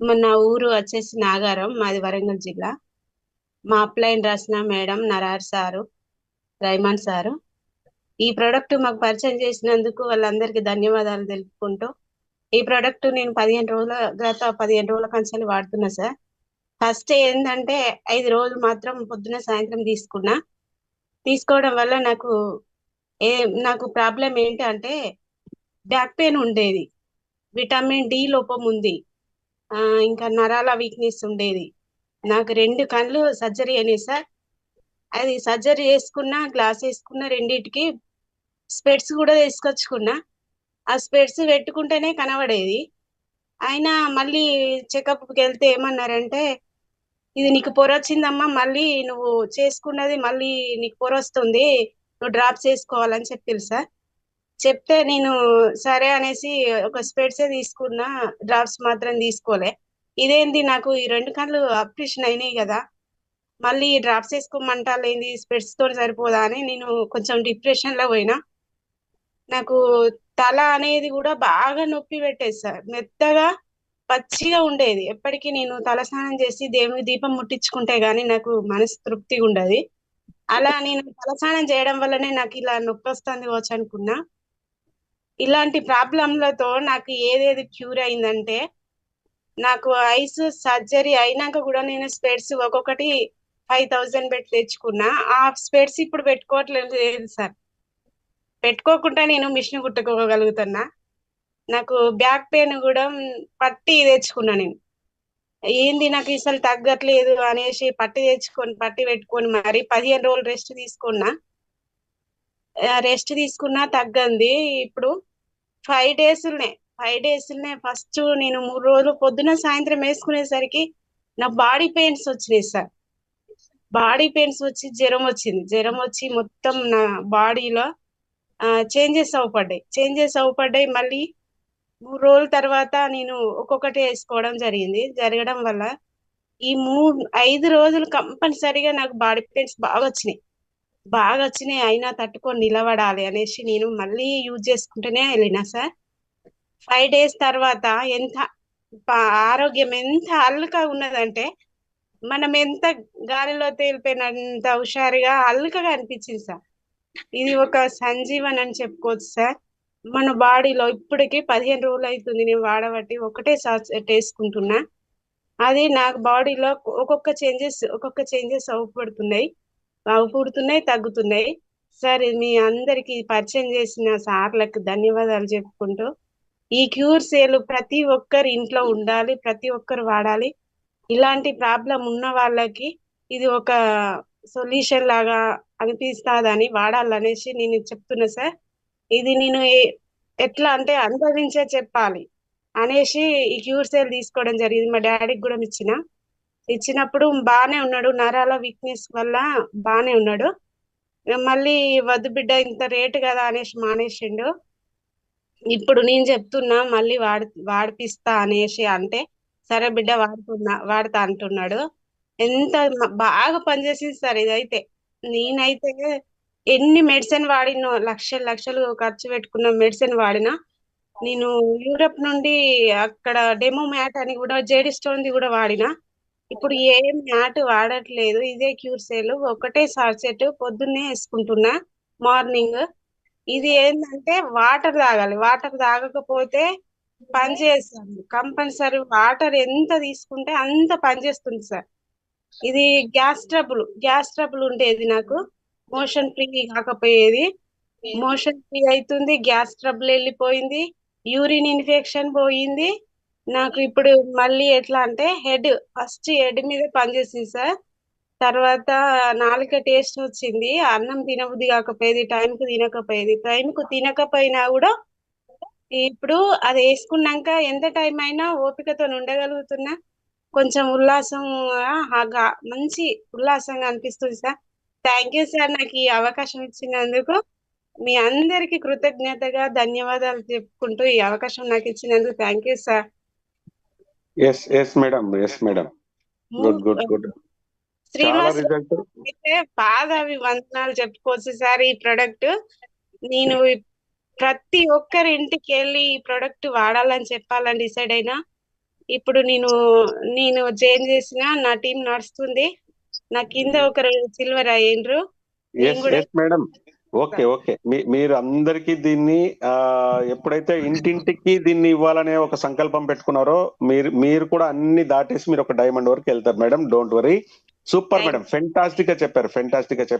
నా ఊరు వచ్చేసి నాగారం మాది వరంగల్ జిల్లా. మా అప్లైన్ రాసిన మేడం నరార్ సారు రైమాన్ సారు. ఈ ప్రోడక్ట్ మాకు పరిచయం చేసినందుకు వాళ్ళందరికీ ధన్యవాదాలు తెలుపుకుంటూ ఈ ప్రోడక్ట్ నేను పదిహేను రోజుల గత పదిహేను రోజుల కంచెలు వాడుతున్నా సార్. ఫస్ట్ ఏంటంటే ఐదు రోజులు మాత్రం పొద్దున సాయంత్రం తీసుకున్నా. తీసుకోవడం వల్ల నాకు ఏ నాకు ప్రాబ్లం ఏంటి అంటే బ్యాక్ పెయిన్ ఉండేది. విటమిన్ డి లోపం ఉంది. ఇంకా నరాల వీక్నెస్ ఉండేది. నాకు రెండు కళ్ళు సర్జరీ అయినాయి సార్. అది సర్జరీ వేసుకున్నా గ్లాస్ వేసుకున్న రెండిటికి స్పెట్స్ కూడా తీసుకొచ్చుకున్నా ఆ స్పెట్స్ పెట్టుకుంటేనే కనబడేది. అయినా మళ్ళీ చెకప్కి వెళ్తే ఏమన్నారంటే ఇది నీకు పొర వచ్చిందమ్మా మళ్ళీ నువ్వు చేసుకున్నది మళ్ళీ నీకు పొర వస్తుంది నువ్వు డ్రాప్ చేసుకోవాలని చెప్పారు సార్. చెప్తే నేను సరే అనేసి ఒక స్పెడ్సే తీసుకున్నా డ్రాప్స్ మాత్రం తీసుకోలే. ఇదేంది నాకు ఈ రెండు కళ్ళు ఆపరేషన్ అయినాయి కదా మళ్ళీ డ్రాప్స్ వేసుకోమంటారు ఏంది? స్పెడ్స్తో సరిపోదా అని నేను కొంచెం డిప్రెషన్లో పోయినా. నాకు తల అనేది కూడా బాగా నొప్పి పెట్టేది సార్. మెత్తగా పచ్చిగా ఉండేది. ఎప్పటికీ నేను తలస్నానం చేసి దేవుని దీపం ముట్టించుకుంటే గానీ నాకు మనసు తృప్తిగా ఉండదు. అలా నేను తలస్నానం చేయడం వల్లనే నాకు ఇలా నొప్పి వస్తుంది కావచ్చు అనుకున్నా. ఇలాంటి ప్రాబ్లంలతో నాకు ఏదేది క్యూర్ అయిందంటే నాకు ఐస్ సర్జరీ అయినాక కూడా నేను స్పెట్స్ ఒక్కొక్కటి ఫైవ్ థౌజండ్ పెట్టి తెచ్చుకున్నా. ఆ స్పెట్స్ ఇప్పుడు పెట్టుకోవట్లేదు లేదు సార్. పెట్టుకోకుండా నేను మిషన్ కుట్టుకోగలుగుతున్నా. నాకు బ్యాక్ పెయిన్ కూడా పట్టి తెచ్చుకున్నా నేను. ఏంది నాకు అసలు తగ్గట్లేదు అనేసి పట్టి తెచ్చుకొని పట్టి పెట్టుకొని మరి పదిహేను రోజులు రెస్ట్ తీసుకున్నా. రెస్ట్ తీసుకున్నా తగ్గంది. ఇప్పుడు ఫైవ్ డేస్లనే ఫైవ్ డేస్లనే ఫస్ట్ నేను మూడు రోజులు పొద్దున సాయంత్రం వేసుకునేసరికి నా బాడీ పెయిన్స్ వచ్చినాయి సార్ బాడీ పెయిన్స్ వచ్చి జ్వరం వచ్చింది. జ్వరం వచ్చి మొత్తం నా బాడీలో చేంజెస్ అవ్వపడ్డాయి. చేంజెస్ అవ్వపడ్డాయి. మళ్ళీ మూడు రోజుల తర్వాత నేను ఒక్కొక్కటి వేసుకోవడం జరిగింది. జరగడం వల్ల ఈ మూడు ఐదు రోజులు కంపల్సరిగా నాకు బాడీ పెయిన్స్ బాగా వచ్చినాయి. బాగా వచ్చినాయి అయినా తట్టుకొని నిలబడాలి అనేసి నేను మళ్ళీ యూజ్ చేసుకుంటూనే వెళ్ళినా సార్. ఫైవ్ డేస్ తర్వాత ఎంత ఆరోగ్యం ఎంత అల్లుగా ఉన్నదంటే మనం ఎంత గాలిలో తేలిపోయినంత హుషారుగా అల్లుకగా అనిపించింది సార్. ఇది ఒక సంజీవన్ అని చెప్పుకోవచ్చు సార్. మన బాడీలో ఇప్పటికి పదిహేను రోజులు అవుతుంది నేను వాడబట్టి ఒకటే వేసుకుంటున్నా అది నాకు బాడీలో ఒక్కొక్క చేంజెస్ ఒక్కొక్క చేంజెస్ బాగు పుడుతున్నాయి తగ్గుతున్నాయి. సార్ మీ అందరికి పరిచయం చేసిన సార్లకు ధన్యవాదాలు చెప్పుకుంటూ ఈ క్యూర్ సేల్ ప్రతి ఒక్కరు ఇంట్లో ఉండాలి ప్రతి ఒక్కరు వాడాలి. ఇలాంటి ప్రాబ్లం ఉన్న వాళ్ళకి ఇది ఒక సొల్యూషన్ లాగా అనిపిస్తాదని వాడాలనేసి నేను చెప్తున్నా సార్. ఇది నేను ఎట్లా అంటే అనుభవించే చెప్పాలి అనేసి ఈ క్యూర్ సేల్ తీసుకోవడం జరిగింది. మా డాడీకి కూడా ఇచ్చిన. ఇచ్చినప్పుడు బాగానే ఉన్నాడు. నరాల వీక్నెస్ వల్ల బాగానే ఉన్నాడు. మళ్ళీ వద్దు బిడ్డ ఇంత రేటు కదా అనేసి మానేసిండు. ఇప్పుడు నేను చెప్తున్నా మళ్ళీ వాడి వాడిపిస్తా అనేసి అంటే సరే బిడ్డ వాడుతున్నా వాడతా అంటున్నాడు. ఎంత బాగా పనిచేసింది సార్ ఇదైతే. నేనైతే ఎన్ని మెడిసిన్ వాడినో లక్షలు లక్షలు ఖర్చు పెట్టుకున్న మెడిసిన్ వాడినా నేను యూరప్ నుండి అక్కడ డెమో మ్యాట్ అని కూడా జేడి స్టోన్ది కూడా వాడినా ఇప్పుడు ఏం మ్యాట్ వాడట్లేదు. ఇదే క్యూర్ సేల్. ఒకటే సార్సెట్ పొద్దున్నే వేసుకుంటున్నా. మార్నింగ్ ఇది ఏంటంటే వాటర్ తాగాలి. వాటర్ తాగకపోతే పని చేస్తుంది కంపల్సరీ వాటర్ ఎంత తీసుకుంటే అంత పనిచేస్తుంది సార్. ఇది గ్యాస్ ట్రబుల్. గ్యాస్ ట్రబుల్ ఉండేది నాకు. మోషన్ ఫ్రీ కాకపోయేది. మోషన్ ఫ్రీ అవుతుంది. గ్యాస్ ట్రబుల్ వెళ్ళిపోయింది. యూరిన్ ఇన్ఫెక్షన్ పోయింది. నాకు ఇప్పుడు మళ్ళీ ఎట్లా అంటే హెడ్ ఫస్ట్ హెడ్ మీద పనిచేసింది సార్. తర్వాత నాలుక టేస్ట్ వచ్చింది. అన్నం తినబుద్ధి కాకపోయేది టైంకు తినకపోయేది. టైంకు తినకపోయినా కూడా ఇప్పుడు అది వేసుకున్నాక ఎంత టైం అయినా ఓపికతో ఉండగలుగుతున్నా కొంచెం ఉల్లాసం మంచి ఉల్లాసంగా అనిపిస్తుంది సార్. థ్యాంక్ యూ సార్ నాకు ఈ అవకాశం ఇచ్చినందుకు. మీ అందరికి కృతజ్ఞతగా ధన్యవాదాలు చెప్పుకుంటూ ఈ అవకాశం నాకు ఇచ్చినందుకు thank you sir. Yes yes madam yes madam good good good Srinivas పాద అభివందనాలు చెప్పుకోవచ్చు సార్ ఈ ప్రొడక్ట్ నేను ప్రతి ఒక్కరి ఇంటికి వెళ్ళి ఈ ప్రొడక్ట్ వాడాలని చెప్పాలని డిసైడ్ అయినా ఇప్పుడు నేను నేను జాయిన్ చేసిన నా టీం నడుస్తుంది. నా కింద ఒకరు సిల్వర్ అయ్యిండ్రు. Madam okay okay. మీ- మీరు అందరికీ దీన్ని ఆ ఎప్పుడైతే ఇంటింటికి దీన్ని ఇవ్వాలనే ఒక సంకల్పం పెట్టుకున్నారో మీరు మీరు కూడా అన్ని దాటేసి మీరు ఒక డైమండ్ వరకు వెళ్తారు madam don't worry. Super madam ఫెంటాస్టిక్గా చెప్పారు ఫెంటాస్టిక్గా చెప్పారు.